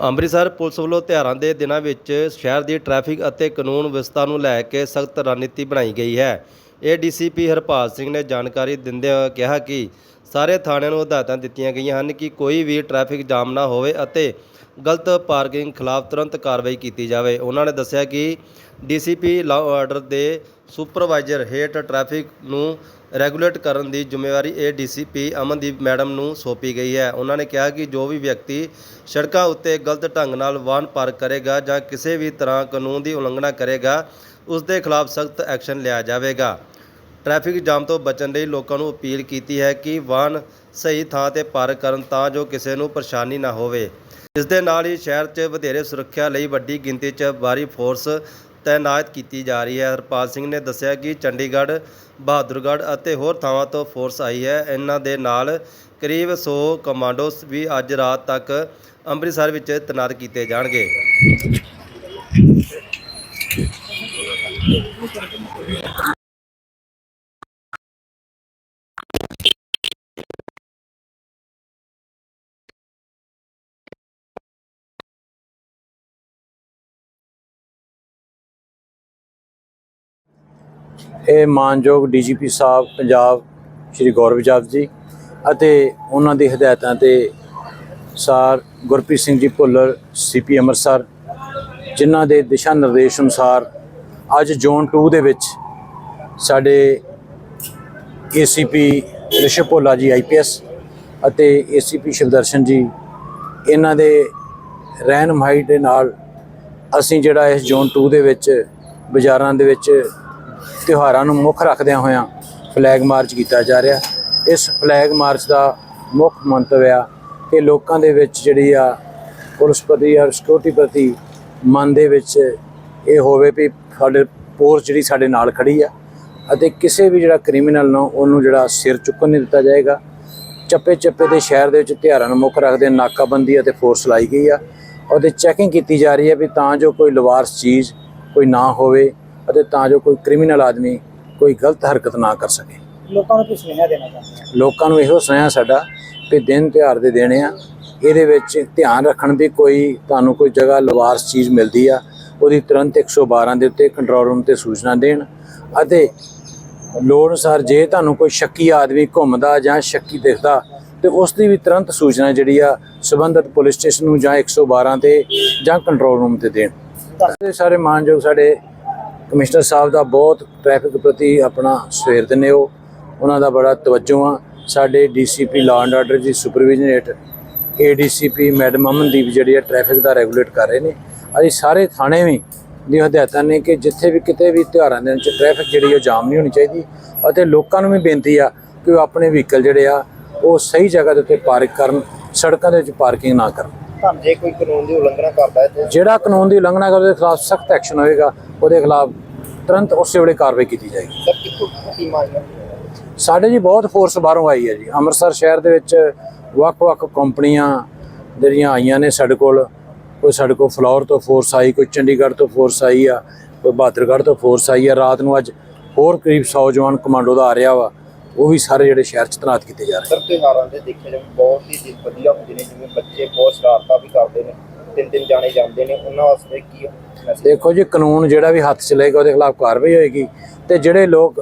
Amritsar police ਵੱਲੋਂ ਤਿਉਹਾਰਾਂ ਦੇ ਦਿਨਾਂ ਵਿੱਚ ਸ਼ਹਿਰ ਦੀ ਟ੍ਰੈਫਿਕ ਅਤੇ ਕਾਨੂੰਨ ਵਿਵਸਥਾ ਨੂੰ ਲੈ ਕੇ ਸਖਤ ਰਣਨੀਤੀ ਬਣਾਈ ਗਈ ਹੈ। ਇਹ ਏਡੀਸੀਪੀ ਹਰਪਾਲ ਸਿੰਘ ਨੇ ਜਾਣਕਾਰੀ ਦਿੰਦਿਆਂ ਕਿਹਾ ਕਿ ਸਾਰੇ ਥਾਣਿਆਂ ਨੂੰ ਹਦਾਇਤਾਂ ਦਿੱਤੀਆਂ ਗਈਆਂ ਹਨ ਕਿ ਕੋਈ ਵੀ ਟ੍ਰੈਫਿਕ ਜਾਮ ਨਾ ਹੋਵੇ ਅਤੇ ਗਲਤ ਪਾਰਕਿੰਗ ਖਿਲਾਫ ਤੁਰੰਤ ਕਾਰਵਾਈ ਕੀਤੀ ਜਾਵੇ। ਉਹਨਾਂ ਨੇ ਦੱਸਿਆ ਕਿ ਡੀਸੀਪੀ ਲਾਅ ਆਰਡਰ ਦੇ ਸੁਪਰਵਾਈਜ਼ਰ ਹੇਠ ਟ੍ਰੈਫਿਕ ਨੂੰ ਰੈਗੂਲੇਟ ਕਰਨ ਦੀ ਜ਼ਿੰਮੇਵਾਰੀ ਇਹ ਡੀਸੀਪੀ ਅਮਨਦੀਪ ਮੈਡਮ ਨੂੰ ਸੌਂਪੀ ਗਈ ਹੈ। ਉਹਨਾਂ ਨੇ ਕਿਹਾ ਕਿ ਜੋ ਵੀ ਵਿਅਕਤੀ ਸੜਕਾਂ ਉੱਤੇ ਗਲਤ ਢੰਗ ਨਾਲ ਵਾਹਨ ਪਾਰਕ ਕਰੇਗਾ ਜਾਂ ਕਿਸੇ ਵੀ ਤਰ੍ਹਾਂ ਕਾਨੂੰਨ ਦੀ ਉਲੰਘਣਾ ਕਰੇਗਾ ਉਸ ਦੇ ਖਿਲਾਫ ਸਖਤ ਐਕਸ਼ਨ ਲਿਆ ਜਾਵੇਗਾ। ਟ੍ਰੈਫਿਕ ਜਾਮ ਤੋਂ ਬਚਣ ਲਈ ਲੋਕਾਂ ਨੂੰ ਅਪੀਲ ਕੀਤੀ ਹੈ ਕਿ ਵਾਹਨ ਸਹੀ ਥਾਂ ਤੇ ਪਾਰਕ ਕਰਨ ਤਾਂ ਜੋ ਕਿਸੇ ਨੂੰ ਪਰੇਸ਼ਾਨੀ ਨਾ ਹੋਵੇ। ਇਸ ਦੇ ਨਾਲ ਹੀ ਸ਼ਹਿਰ 'ਚ ਵਧੇਰੇ ਸੁਰੱਖਿਆ ਲਈ ਵੱਡੀ ਗਿਣਤੀ 'ਚ ਬਾਹਰੀ ਫੋਰਸ ਤੈਨਾਤ ਕੀਤੀ ਜਾ ਰਹੀ ਹੈ। ਹਰਪਾਲ ਸਿੰਘ ਨੇ ਦੱਸਿਆ ਕਿ ਚੰਡੀਗੜ੍ਹ, ਬਹਾਦਰਗੜ੍ਹ ਅਤੇ ਹੋਰ ਥਾਵਾਂ ਤੋਂ ਫੋਰਸ ਆਈ ਹੈ। ਇਹਨਾਂ ਦੇ ਨਾਲ ਕਰੀਬ 100 ਕਮਾਂਡੋਸ ਵੀ ਅੱਜ ਰਾਤ ਤੱਕ ਅੰਮ੍ਰਿਤਸਰ ਵਿੱਚ ਤੈਨਾਤ ਕੀਤੇ ਜਾਣਗੇ। ਇਹ ਮਾਨਯੋਗ ਡੀਜੀਪੀ ਸਾਹਿਬ, ਪੰਜਾਬ ਸ਼੍ਰੀ ਗੌਰਵ ਜਾਦਵ ਜੀ ਅਤੇ ਉਹਨਾਂ ਦੀ ਹਦਾਇਤਾਂ ਤੇ ਸਾਰ ਗੁਰਪ੍ਰੀਤ ਸਿੰਘ ਜੀ ਭੁੱਲਰ, ਸੀਪੀ ਅੰਮ੍ਰਿਤਸਰ, ਜਿਨ੍ਹਾਂ ਦੇ ਦਿਸ਼ਾ ਨਿਰਦੇਸ਼ ਅਨੁਸਾਰ ਅੱਜ ਜ਼ੋਨ 2 ਦੇ ਵਿੱਚ ਸਾਡੇ ਏਸੀਪੀ ਰਿਸ਼ਵ ਭੋਲਾ ਜੀ ਆਈਪੀਐਸ ਅਤੇ ਏਸੀਪੀ ਸ਼ਿਵਦਰਸ਼ਨ ਜੀ, ਇਹਨਾਂ ਦੇ ਰਹਿਨਮਾਈ ਦੇ ਨਾਲ ਅਸੀਂ ਜਿਹੜਾ ਇਸ ਜ਼ੋਨ 2 ਦੇ ਵਿੱਚ, ਬਾਜ਼ਾਰਾਂ ਦੇ ਵਿੱਚ ਤਿਉਹਾਰਾਂ ਨੂੰ ਮੁੱਖ ਰੱਖਦਿਆਂ ਹੋਇਆਂ ਫਲੈਗ ਮਾਰਚ ਕੀਤਾ ਜਾ ਰਿਹਾ। ਇਸ ਫਲੈਗ ਮਾਰਚ ਦਾ ਮੁੱਖ ਮੰਤਵ ਆ ਕਿ ਲੋਕਾਂ ਦੇ ਵਿੱਚ ਜਿਹੜੀ ਆ ਪੁਲਿਸ ਪ੍ਰਤੀ ਔਰ ਸਿਕਿਉਰਿਟੀ ਪ੍ਰਤੀ ਮਨ ਦੇ ਵਿੱਚ ਇਹ ਹੋਵੇ ਵੀ ਸਾਡੇ ਪੋਰਸ ਜਿਹੜੀ ਸਾਡੇ ਨਾਲ ਖੜੀ ਆ ਅਤੇ ਕਿਸੇ ਵੀ ਜਿਹੜਾ ਕ੍ਰਿਮੀਨਲ ਨੂੰ ਉਹਨੂੰ ਜਿਹੜਾ ਸਿਰ ਚੁੱਕਣ ਨਹੀਂ ਦਿੱਤਾ ਜਾਏਗਾ। ਚੱਪੇ ਚੱਪੇ ਦੇ ਸ਼ਹਿਰ ਦੇ ਵਿੱਚ ਤਿਉਹਾਰਾਂ ਨੂੰ ਮੁੱਖ ਰੱਖਦੇ ਨਾਕਾਬੰਦੀ ਅਤੇ ਫੋਰਸ ਲਾਈ ਗਈ ਆ। ਉਹਦੇ ਚੈਕਿੰਗ ਕੀਤੀ ਜਾ ਰਹੀ ਹੈ ਵੀ ਤਾਂ ਜੋ ਕੋਈ ਲਵਾਰਸ ਚੀਜ਼ ਕੋਈ ਨਾ ਹੋਵੇ ਅਤੇ ਤਾਂ ਜੋ ਕੋਈ ਕ੍ਰਿਮੀਨਲ ਆਦਮੀ ਕੋਈ ਗਲਤ ਹਰਕਤ ਨਾ ਕਰ ਸਕੇ। ਲੋਕਾਂ ਨੂੰ ਕੀ ਸੁਨੇਹਾ ਦੇਣਾ ਚਾਹੁੰਦੇ ਲੋਕਾਂ ਨੂੰ ਇਹੋ ਸੁਨੇਹਾ ਸਾਡਾ ਕਿ ਦਿਨ ਤਿਉਹਾਰ ਦੇ ਦੇਣੇ ਆ। ਇਹਦੇ ਵਿੱਚ ਧਿਆਨ ਰੱਖਣ ਵੀ ਕੋਈ ਤੁਹਾਨੂੰ ਕੋਈ ਜਗ੍ਹਾ ਲਵਾਰਸ ਚੀਜ਼ ਮਿਲਦੀ ਆ ਉਹਦੀ ਤੁਰੰਤ 112 ਦੇ ਉੱਤੇ ਕੰਟਰੋਲ ਰੂਮ ਤੇ ਸੂਚਨਾ ਦੇਣ। ਅਤੇ ਲੋੜ ਅਨੁਸਾਰ ਜੇ ਤੁਹਾਨੂੰ ਕੋਈ ਸ਼ੱਕੀ ਆਦਮੀ ਘੁੰਮਦਾ ਜਾਂ ਸ਼ੱਕੀ ਦਿਖਦਾ ਤੇ ਉਸ ਦੀ ਵੀ ਤੁਰੰਤ ਸੂਚਨਾ ਜਿਹੜੀ ਆ ਸਬੰਧਤ ਪੁਲਿਸ ਸਟੇਸ਼ਨ ਨੂੰ ਜਾਂ 112 ਤੇ ਜਾਂ ਕੰਟਰੋਲ ਰੂਮ ਤੇ ਦੇਣ। ਸਾਰੇ ਮਾਨਯੋਗ ਸਾਡੇ ਕਮਿਸ਼ਨਰ ਸਾਹਿਬ ਦਾ ਬਹੁਤ ਟ੍ਰੈਫਿਕ ਪ੍ਰਤੀ ਆਪਣਾ ਸਵੇਰ ਦੇ ਨੇ ਉਹ। ਉਹਨਾਂ ਦਾ ਬੜਾ ਤਵੱਜੋ ਆ। ਸਾਡੇ ਡੀਸੀਪੀ ਲਾਅ ਐਂਡ ਆਰਡਰ ਦੀ ਸੁਪਰਵਿਜ਼ਨ ਹੇਠ ਏਡੀਸੀਪੀ ਮੈਡਮ ਅਮਨਦੀਪ ਜਿਹੜੀ ਹੈ ਟ੍ਰੈਫਿਕ ਦਾ ਰੈਗੂਲੇਟ ਕਰ ਰਹੇ ਨੇ। ਅਸੀਂ ਸਾਰੇ ਥਾਣੇ ਵੀ ਦੀਆਂ ਹਦਾਇਤਾਂ ਨੇ ਕਿ ਜਿੱਥੇ ਵੀ ਕਿਤੇ ਵੀ ਤਿਉਹਾਰਾਂ ਦੇ ਵਿੱਚ ਟ੍ਰੈਫਿਕ ਜਿਹੜੀ ਉਹ ਜਾਮ ਨਹੀਂ ਹੋਣੀ ਚਾਹੀਦੀ ਅਤੇ ਲੋਕਾਂ ਨੂੰ ਵੀ ਬੇਨਤੀ ਆ ਕਿ ਉਹ ਆਪਣੇ ਵਹੀਕਲ ਜਿਹੜੇ ਆ ਉਹ ਸਹੀ ਜਗ੍ਹਾ ਦੇ ਉੱਤੇ ਪਾਰਕ ਕਰਨ, ਸੜਕਾਂ ਦੇ ਵਿੱਚ ਪਾਰਕਿੰਗ ਨਾ ਕਰਨ। ਜੇ ਕੋਈ ਕਾਨੂੰਨ ਦੀ ਉਲੰਘਣਾ ਕਰਦਾ ਹੈ ਤੇ ਜਿਹੜਾ ਕਾਨੂੰਨ ਦੀ ਉਲੰਘਣਾ ਕਰਦੇ ਖਿਲਾਫ ਸਖਤ ਐਕਸ਼ਨ ਹੋਏਗਾ ਉਹਦੇ ਖਿਲਾਫ ਤੁਰੰਤ ਉਸੇ ਵੇਲੇ ਕਾਰਵਾਈ ਕੀਤੀ ਜਾਏਗੀ। ਸਰ ਕਿੱਥੋਂ ਟੀਮਾਂ ਆਈਆਂ? ਸਾਡੇ ਜੀ ਬਹੁਤ ਫੋਰਸ ਬਾਹਰੋਂ ਆਈ ਹੈ ਜੀ। ਅੰਮ੍ਰਿਤਸਰ ਸ਼ਹਿਰ ਦੇ ਵਿੱਚ ਵੱਖ-ਵੱਖ ਕੰਪਨੀਆਂ ਜਿਹੜੀਆਂ ਆਈਆਂ ਨੇ ਸਾਡੇ ਕੋਲ ਕੋਈ ਸਾਡੇ ਕੋਲ ਫਲੋਰ ਤੋਂ ਫੋਰਸ ਆਈ ਕੋਈ ਚੰਡੀਗੜ੍ਹ ਤੋਂ ਫੋਰਸ ਆਈ ਆ ਕੋਈ ਬਹਾਦਰਗੜ੍ਹ ਤੋਂ ਫੋਰਸ ਆਈ ਆ। ਰਾਤ ਨੂੰ ਅੱਜ ਹੋਰ ਕਰੀਬ 100 ਜਵਾਨ ਕਮਾਂਡੋ ਦਾ ਆ ਰਿਹਾ ਵਾ। ਉਹ ਵੀ ਸਾਰੇ ਜਿਹੜੇ ਸ਼ਹਿਰ 'ਚ ਤੈਨਾਤ ਕੀਤੇ ਜਾ ਰਹੇ ਸਰ ਤਿਉਹਾਰਾਂ ਦੇ ਦੇਖਿਆ ਜਾਵੇ ਬਹੁਤ ਹੀ ਦਿਨ ਵਧੀਆ ਹੁੰਦੇ ਨੇ ਜਿਵੇਂ ਬੱਚੇ ਬਹੁਤ ਸ਼ਰਾਰਤਾਂ ਵੀ ਕਰਦੇ ਨੇ ਤਿੰਨ ਤਿੰਨ ਜਾਣੇ ਜਾਂਦੇ ਨੇ ਉਹਨਾਂ ਵਾਸਤੇ ਕੀ ਦੇਖੋ ਜੀ ਕਾਨੂੰਨ ਜਿਹੜਾ ਵੀ ਹੱਥ 'ਚ ਲਏਗਾ ਉਹਦੇ ਖਿਲਾਫ ਕਾਰਵਾਈ ਹੋਏਗੀ। ਤੇ ਜਿਹੜੇ ਲੋਕ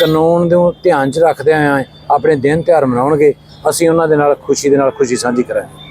ਕਾਨੂੰਨ ਨੂੰ ਧਿਆਨ 'ਚ ਰੱਖਦੇ ਆ ਆਪਣੇ ਦਿਨ ਤਿਉਹਾਰ ਮਨਾਉਣਗੇ ਅਸੀਂ ਉਹਨਾਂ ਦੇ ਨਾਲ ਖੁਸ਼ੀ ਦੇ ਨਾਲ ਖੁਸ਼ੀ ਸਾਂਝੀ ਕਰਾਂਗੇ।